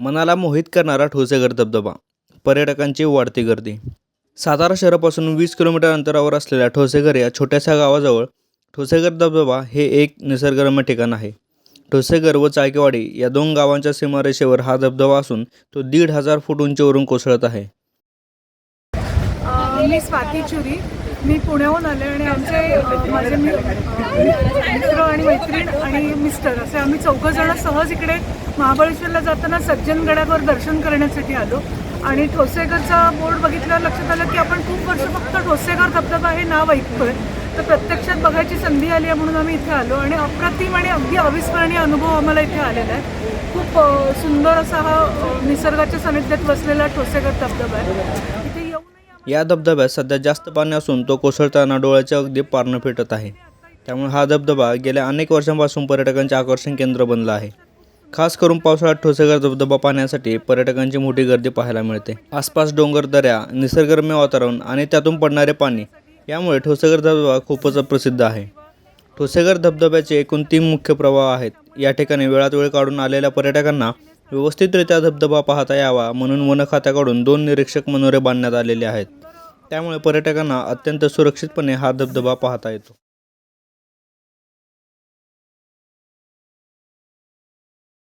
मनाला मोहित करणारा ठोसेघर धबधबा. पर्यटकांची वाढती गर्दी. सातारा शहरापासून वीस किलोमीटर अंतरावर असलेल्या ठोसेघर या छोट्याशा गावाजवळ ठोसेघर धबधबा हे एक निसर्गरम्य ठिकाण आहे. ठोसेघर व चायकेवाडी या दोन गावांच्या सीमारेषेवर हा धबधबा असून तो दीड हजार फूट उंचीवरून कोसळत आहे. मी स्वाती चुरी. मी पुण्याहून आले आणि आमचे माझे मी मित्र आणि मैत्रीण आणि मिस्टर असे आम्ही चौघं जण सहज इकडे महाबळेश्वरला जाताना सज्जनगडावर दर्शन करण्यासाठी आलो. आणि ठोसेघरचा बोर्ड बघितल्यावर लक्षात आलं की आपण खूप वर्ष फक्त ठोसेघर धबधबा हे नाव ऐकतोय. तर प्रत्यक्षात बघायची संधी आली आहे म्हणून आम्ही इथे आलो आणि अप्रतिम आणि अगदी अविस्मरणीय अनुभव आम्हाला इथे आलेला आहे. खूप सुंदर असा हा निसर्गाच्या सानिध्यात बसलेला ठोसेघर धबधबा आहे. या धबधब्यात सध्या जास्त पाणी असून तो कोसळताना डोळ्याच्या अगदी पारणं फेटत आहे. त्यामुळे हा धबधबा गेल्या अनेक वर्षांपासून पर्यटकांचे आकर्षण केंद्र बनला आहे. खास करून पावसाळ्यात ठोसेघर धबधबा पाहण्यासाठी पर्यटकांची मोठी गर्दी पाहायला मिळते. आसपास डोंगर दऱ्या निसर्गरम्य वातावरण आणि त्यातून पडणारे पाणी यामुळे ठोसेघर धबधबा खूपच प्रसिद्ध आहे. ठोसेघर धबधब्याचे एकूण तीन मुख्य प्रवाह आहेत. या ठिकाणी वेळात वेळ काढून आलेल्या पर्यटकांना व्यवस्थितरित्या धबधबा पाहता यावा म्हणून वन खात्याकडून दोन निरीक्षक मनोरे बांधण्यात आलेले आहेत. त्यामुळे पर्यटकांना अत्यंत सुरक्षितपणे हा धबधबा पाहता येतो.